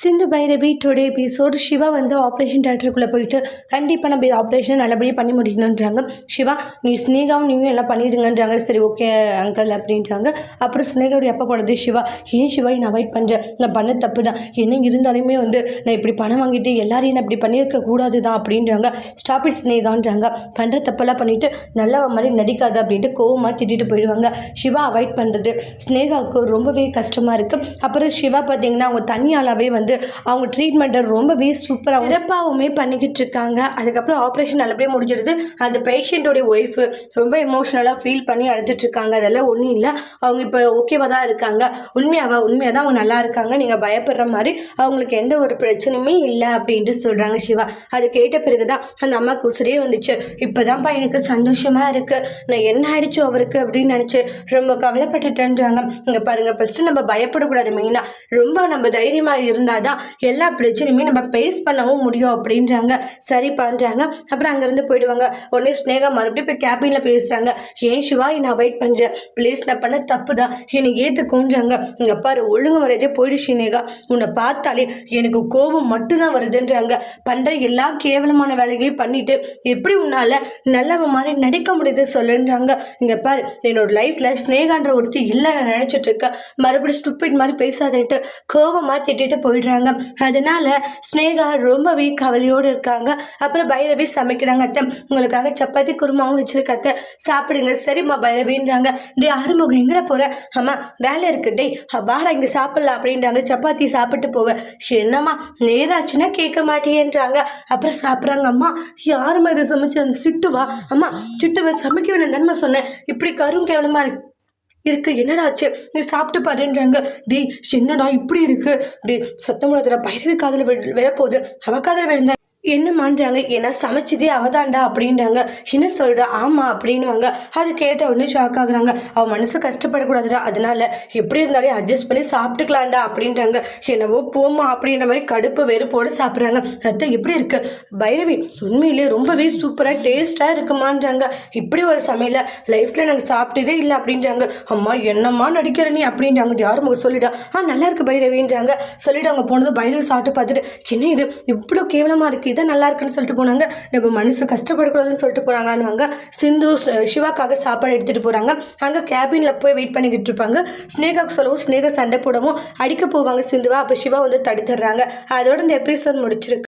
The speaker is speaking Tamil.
சிந்து பைரவி டுடே எபிசோட் சிவா வந்து ஆப்ரேஷன் தேட்டருக்குள்ளே போயிட்டு கண்டிப்பாக நம்ம ஆப்ரேஷன் நல்லபடியாக பண்ணி முடிக்கணுன்றாங்க சிவா நீ ஸ்னேகாவும் நீங்களும் எல்லாம் பண்ணிடுங்கன்றாங்க. சரி ஓகே அங்கிள் அப்படின்றாங்க. அப்புறம் ஸ்னேகாவுடைய எப்போ போனது சிவா ஏன் சிவா நான் அவாய்ட் பண்ணுறேன் நான் பண்ண தப்பு தான் என்ன இருந்தாலுமே வந்து நான் இப்படி பணம் வாங்கிட்டு எல்லாரையும் நான் இப்படி பண்ணியிருக்க கூடாது தான் அப்படின்றாங்க. ஸ்டாப் இட் ஸ்னேகான்றாங்க பண்ணுற தப்பெல்லாம் பண்ணிவிட்டு நல்ல மாதிரி நடிக்காது அப்படின்ட்டு கோவமாக திட்டிட்டு போயிடுவாங்க. சிவா அவாய்ட் பண்ணுறது ஸ்னேகாவுக்கு ரொம்பவே கஷ்டமாக இருக்குது அப்புறம் சிவா பார்த்தீங்கன்னா அவங்க தனியாலாவே வந்து அவங்க ட்ரீட்மெண்ட்டை ரொம்பவே சூப்பராக சிறப்பாகவுமே பண்ணிக்கிட்டு இருக்காங்க. அதுக்கப்புறம் ஆப்ரேஷன் நல்லபடியாக முடிஞ்சிடுது. அந்த பேஷண்ட்டோடைய ஒய்ஃபு ரொம்ப எமோஷ்னலாக ஃபீல் பண்ணி அழுதுட்டு இருக்காங்க. அதெல்லாம் ஒன்றும் இல்லை. அவங்க இப்போ ஓகேவாக தான் இருக்காங்க. உண்மையாவா? உண்மையாக தான் அவங்க நல்லா இருக்காங்க. நீங்கள் பயப்படுற மாதிரி அவங்களுக்கு எந்த ஒரு பிரச்சனையுமே இல்லை அப்படின்ட்டு சொல்கிறாங்க சிவா. அது கேட்ட பிறகு தான் அந்த அம்மாவுக்கு உசிரியே வந்துச்சு. இப்போ தான்ப்பா எனக்கு சந்தோஷமாக இருக்குது நான் என்ன ஆயிடுச்சு அவருக்கு அப்படின்னு நினச்சி ரொம்ப கவலைப்பட்டுட்டேன்றாங்க. இங்கே பாருங்கள் ஃபஸ்ட்டு நம்ம பயப்படக்கூடாது மெயினாக ரொம்ப நம்ம தைரியமாக இருந்தால் தான் எல்லா பிரச்சனையுமே நம்ம பேஸ் பண்ணவும் முடியும் அப்படின்றாங்க. சரி பண்ணுறாங்க அப்புறம் அங்கேருந்து போயிடுவாங்க. உடனே ஸ்னேகா மறுபடியும் போய் கேபினில் பேசுகிறாங்க ஏன் சிவா நான் வெயிட் பண்ணுறேன் ப்ளீஸ் நான் பண்ண தப்பு தான் என்னை ஏற்றுக்கோன்றாங்க இங்கே பாரு ஒழுங்கு வரதே போயிடு ஸ்னேகா உன்னை பார்த்தாலே எனக்கு கோபம் மட்டும்தான் வருதுன்றாங்க. பண்ணுற எல்லா கேவலமான வேலைகளையும் பண்ணிட்டு எப்படி உன்னால் நல்லவ மாதிரி நடிக்க முடியுது சொல்லுன்றாங்க. இங்கே பாரு என்னோட லைஃப்பில் ஸ்னேகான்ற ஒருத்தி இல்லை நான் நினச்சிட்டு இருக்கேன் மறுபடியும் ஸ்டூப்பிட் மாதிரி பேசாதேன்ட்டு கோவமாக திட்டிட்டு போயிடுறாங்க அதனால ஸ்னேகா ரொம்பவே கவலையோடு இருக்காங்க. அப்புறம் பைரவி சமைக்கிறாங்க அத்தை. உங்களுக்காக சப்பாத்தி குருமாவும் வச்சிருக்க அத்தை. சாப்பிடுங்க. சரிம்மா பைரவின்றாங்க. டே ஆறுமுகம் எங்கட போற? அம்மா வேலை இருக்கு. டே வாடா இங்க சாப்பிடலாம் அப்படின்றாங்க. சப்பாத்தி சாப்பிட்டு போவேன் என்னம்மா நேராச்சுன்னா கேட்க மாட்டேன்றாங்க. அப்புறம் சாப்பிட்றாங்க. அம்மா யாருமா இதை சமைச்சு அந்த சுட்டுவா? அம்மா சிட்டுவை சமைக்க வேணும் நன்மை சொன்னேன். இப்படி கரும் கேவலமா இருக்கு. இருக்கு. என்னடா ஆச்சு நீ சாப்பிட்டு பாருன்றாங்க. டேய் என்னடா இப்படி இருக்கு? டேய் சத்தம் முடியாதுடா பைரவி காதில் விழ விழப்போகுது அவ காதில் விழுந்த என்னமான்றாங்க ஏன்னா சமைச்சதே அவதான்டா அப்படின்றாங்க. என்ன சொல்ற? ஆமா அப்படின்வாங்க அது கேட்ட உடனே ஷாக் ஆகுறாங்க. அவ மனசு கஷ்டப்படக்கூடாதுடா. அதனால எப்படி இருந்தாலும் அட்ஜஸ்ட் பண்ணி சாப்பிட்டுக்கலாம்டா அப்படின்றாங்க. என்னவோ போமா அப்படின்ற மாதிரி கடுப்பு வெறுப்போடு சாப்பிட்றாங்க. ரத்தம் எப்படி இருக்கு? பைரவி உண்மையிலே ரொம்பவே சூப்பராக டேஸ்ட்டாக இருக்குமான்றாங்க. இப்படி ஒரு சமையல லைஃப்பில் நாங்கள் சாப்பிட்டதே இல்லை அப்படின்றாங்க. அம்மா என்னம்மா நடிக்கிற நீ அப்படின்றாங்க. யாரும் அவங்க சொல்லிடா ஆ நல்லா இருக்கு பைரவின்றாங்க. சொல்லிட்டு அவங்க போனது பைரவி சாப்பிட்டு பார்த்துட்டு என்ன இது? இவ்வளோ கேவலமாக இருக்குது இதான் நல்லா இருக்குன்னு சொல்லிட்டு போனாங்க. நம்ம மனசு கஷ்டப்படக்கூடாதுன்னு சொல்லிட்டு போனாங்கன்னுவாங்க சிந்து சிவாக்காக சாப்பாடு எடுத்துகிட்டு போகிறாங்க அங்கே கேபினில் போய் வெயிட் பண்ணிக்கிட்டு இருப்பாங்க. ஸ்னேகாவுக்கு சொல்லவும் ஸ்னேகா சண்டை போடவும் அடிக்க போவாங்க சிந்துவா. அப்போ சிவா வந்து தடுத்துடுறாங்க. அதோட இந்த எபிசோட் முடிச்சிருக்கு